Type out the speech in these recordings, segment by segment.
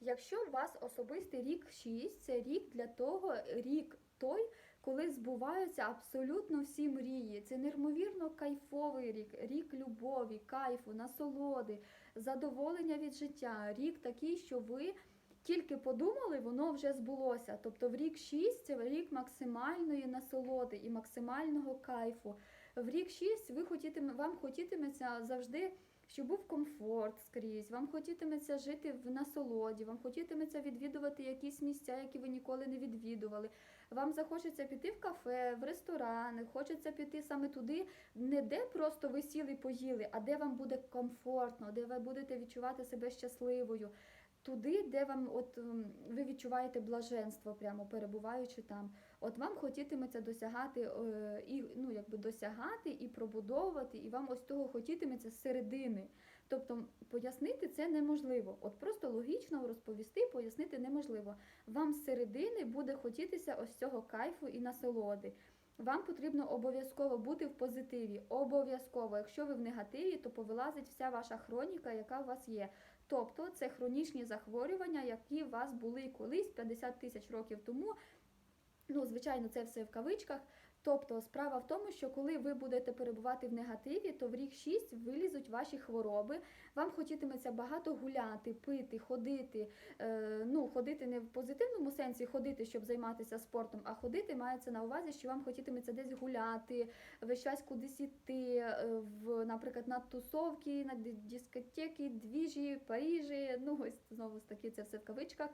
Якщо у вас особистий рік 6, це рік для того, рік той, коли збуваються абсолютно всі мрії. Це неймовірно кайфовий рік, рік любові, кайфу, насолоди, задоволення від життя. Рік такий, що ви тільки подумали, воно вже збулося. Тобто в рік 6 це рік максимальної насолоди і максимального кайфу. В рік 6 ви хотітиме, вам хотітиметься завжди. Щоб був комфорт скрізь, вам хотітиметься жити в насолоді, вам хотітиметься відвідувати якісь місця, які ви ніколи не відвідували. Вам захочеться піти в кафе, в ресторани, хочеться піти саме туди, не де просто ви сіли поїли, а де вам буде комфортно, де ви будете відчувати себе щасливою. Туди, де вам от ви відчуваєте блаженство, прямо перебуваючи там. От вам хотітиметься досягати е, і ну якби досягати і пробудовувати, і вам ось того хотітиметься з середини. Тобто пояснити це неможливо. От просто логічно розповісти, пояснити неможливо. Вам з середини буде хотітися ось цього кайфу і насолоди. Вам потрібно обов'язково бути в позитиві. Обов'язково, якщо ви в негативі, то повилазить вся ваша хроніка, яка у вас є. Тобто це хронічні захворювання, які у вас були колись 50 тисяч років тому. Ну, звичайно, це все в кавичках. Тобто, справа в тому, що коли ви будете перебувати в негативі, то в рік 6 вилізуть ваші хвороби. Вам хотітиметься багато гуляти, пити, ходити. Е, ну, ходити не в позитивному сенсі ходити, щоб займатися спортом, а ходити мається на увазі, що вам хотітиметься десь гуляти, весь час кудись іти, е, в, наприклад, на тусовки, на дискотеки, двіжі, Парижі. Ну, ось знову ж таки, це все в кавичках.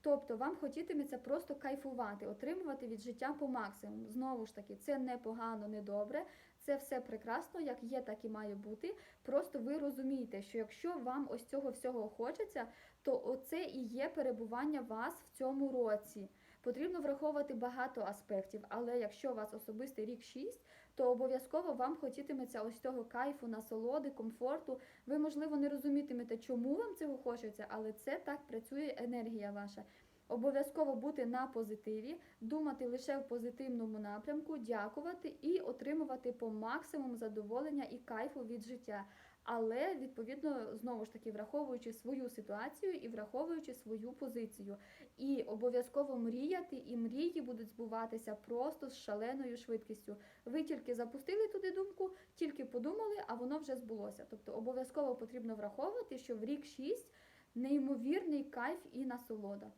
Тобто вам хотітиметься просто кайфувати, отримувати від життя по максимуму. Знову ж таки, це не погано, не добре. Це все прекрасно, як є, так і має бути. Просто ви розумієте, що якщо вам ось цього всього хочеться, то оце і є перебування вас в цьому році. Потрібно враховувати багато аспектів, але якщо у вас особистий рік 6, то обов'язково вам хотітиметься ось цього кайфу, насолоди, комфорту. Ви, можливо, не розумітимете, чому вам цього хочеться, але це так працює енергія ваша. Обов'язково бути на позитиві, думати лише в позитивному напрямку, дякувати і отримувати по максимуму задоволення і кайфу від життя. Але відповідно знову ж таки враховуючи свою ситуацію і враховуючи свою позицію. І обов'язково мріяти, і мрії будуть збуватися просто з шаленою швидкістю. Ви тільки запустили туди думку, тільки подумали, а воно вже збулося. Тобто обов'язково потрібно враховувати, що в рік 6 неймовірний кайф і насолода.